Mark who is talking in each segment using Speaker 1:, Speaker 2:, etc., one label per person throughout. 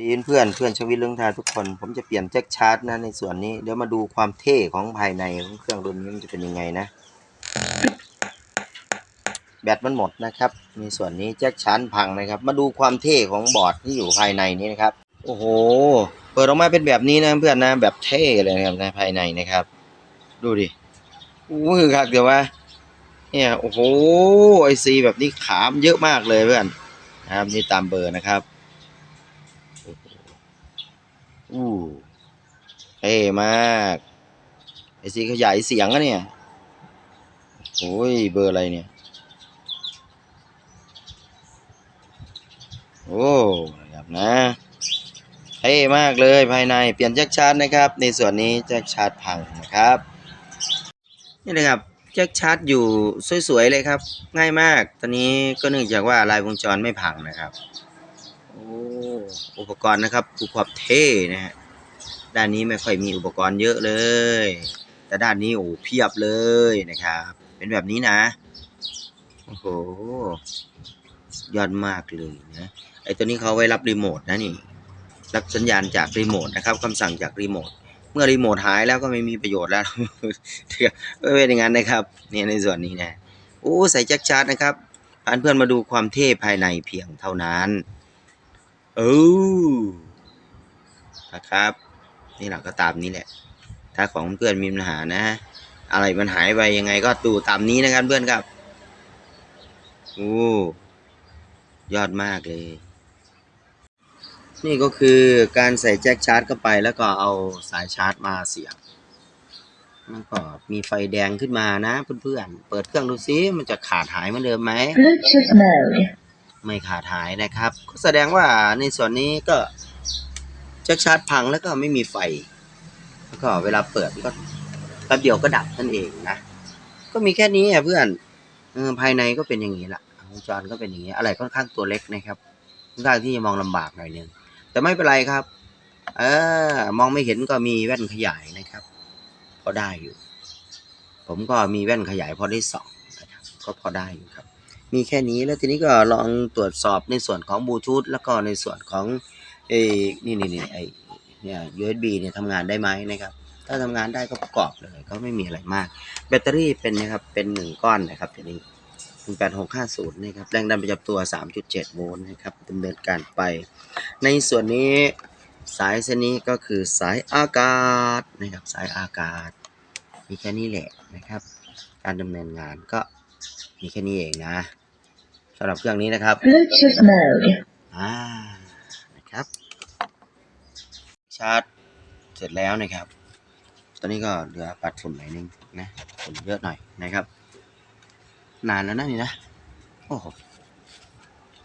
Speaker 1: ดีเพื่อนเพื่อนชวิตเรื่องทาทุกคน ผมจะเปลี่ยนแจ็คชาร์จนะในส่วนนี้ เดี๋ยวมาดูความเท่ของภายในของเครื่องรุ่นนี้มันจะเป็นยังไงนะ แบตมันหมดนะครับ ในส่วนนี้แจ็คชาร์จพังนะครับ มาดูความเท่ของบอร์ดที่อยู่ภายในนี้นะครับ โอ้โห เปิดออกมาเป็นแบบนี้นะเพื่อนนะแบบเท่เลยนะครับในภายในนะครับ ดูดิอู้คือครับเดี๋ยวว่าเนี่ยโอ้โหไอซีแบบนี้ขามเยอะมากเลยเพื่อนนะครับนี่ตามเบอร์นะครับ อู้เท่มากไอซีขยายเสียงอะเนี่ยโอ้ยเบอร์อะไรเนี่ย โอ้นะครับนะเท่มากเลยภายในเปลี่ยนแจ็คชาร์จนะครับ ในส่วนนี้แจ็คชาร์จพังนะครับ นี่นะครับแจ็คชาร์จอยู่สวยๆเลยครับ ง่ายมาก ตอนนี้ก็เนื่องจากว่าลายวงจรไม่พังนะครับ อ้อุปกรณ์นะครับดูความเท่นะฮะด้านนี้ไม่ค่อยมีอุปกรณ์เยอะเลย แต่ด้านนี้โอ้เพียบเลยนะครับ เป็นแบบนี้นะโอ้โหยอดมากเลยนะไอตัวนี้เขาไว้รับรีโมทนะนี่รับสัญญาณจากรีโมทนะครับคำสั่งจากรีโมทเมื่อรีโมทหายแล้วก็ไม่มีประโยชน์แล้วไม่เป็นอย่างนั้นนะครับเนี่ยในส่วนนี้นะโอ้ใส่แจ็คชาร์จนะครับพาเพื่อนมาดูความเท่ภายในเพียงเท่านั้น เออนะครับ นี่แหละก็ตามนี้แหละ ถ้าของเพื่อนมีปัญหานะ อะไรมันหายไปยังไงก็ดูตามนี้นะครับเพื่อนครับโอ้ยอดมากเลย นี่ก็คือการใส่แจ็คชาร์จเข้าไปแล้วก็เอาสายชาร์จมาเสียบมันก็มีไฟแดงขึ้นมานะเพื่อนๆ เปิดเครื่องดูซิมันจะขาดหายเหมือนเดิมไหม
Speaker 2: Bluetooth mode.
Speaker 1: ไม่ขาดหายนะครับ ก็แสดงว่าในส่วนนี้ก็จ็คชาร์จพังแล้วก็ไม่มีไฟ แล้วก็เวลาเปิดก็แป๊บเดียวก็ดับนั่นเองนะ ก็มีแค่นี้อะเพื่อนอภายในก็เป็นอย่างนี้ละวงจรก็เป็นอย่างนี้ อะไรค่อนข้างตัวเล็กนะครับค่อนข้างที่จะมองลำบากหน่อยนึงแต่ไม่เป็นไรครับ เออมองไม่เห็นก็มีแว่นขยายนะครับพอได้อยู่ ผมก็มีแว่นขยายพอได้สองนะครับก็พอได้อยู่ครับ มีแค่นี้แล้วทีนี้ก็ลองตรวจสอบในส่วนของบลูทูธแล้วก็ในส่วนของเอ้นี่นี่นี่ไอเนี่ย USB เนี่ยทำงานได้ไหมนะครับ ถ้าทำงานได้ก็ประกอบเลย ก็ไม่มีอะไรมาก แบตเตอรี่เป็นนะครับเป็นหนึ่งก้อนนะครับทีนี้แปดหกห้าศูนย์นะครับแรงดันประจำตัวสามจุดเจ็ดโวลต์นะครับดำเนินการไป ในส่วนนี้สายเส้นนี้ก็คือสายอากาศนะครับสายอากาศมีแค่นี้แหละนะครับ การดำเนินงานก็ มีแค่นี้เองนะสำหรับเครื่องนี้นะครับ
Speaker 2: Bluetooth mode.
Speaker 1: อ่านะครับ ชาร์จเสร็จแล้วนะครับ ตอนนี้ก็เหลือปัดฝุ่นหน่อยนึงนะฝุ่นเยอะหน่อยนะครับ นานแล้วนะนี่นะโอ้โห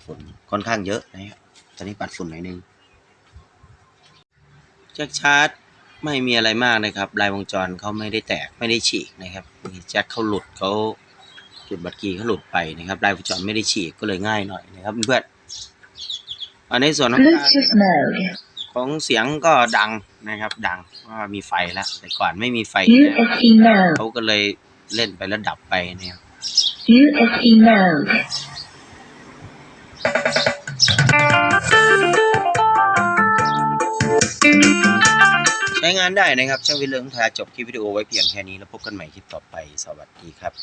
Speaker 1: ฝุ่นค่อนข้างเยอะนะครับตอนนี้ปัดฝุ่นหน่อยนึงแจ็คชาร์จไม่มีอะไรมากนะครับลายวงจรเขาไม่ได้แตกไม่ได้ฉีกนะครับมีแจ็คเขาหลุดเขา จุดบัตรกีเขาหลุดไปนะครับลายวงจรไม่ได้ฉีกก็เลยง่ายหน่อยนะครับเพื่อนๆอันในส่วนของการ
Speaker 2: Bluetooth mode.
Speaker 1: ของเสียงก็ดังนะครับ ดังเพราะว่ามีไฟแล้วแต่ก่อนไม่มีไฟนะ
Speaker 2: USB mode.
Speaker 1: เขาก็เลยเล่นไปแล้วดับไปเนี่ย
Speaker 2: USB mode.
Speaker 1: ใช้งานได้นะครับ ช่างวิเลิงทาจบคลิปวิดีโอไว้เพียงแค่นี้แล้วพบกันใหม่คลิปต่อไป สวัสดีครับ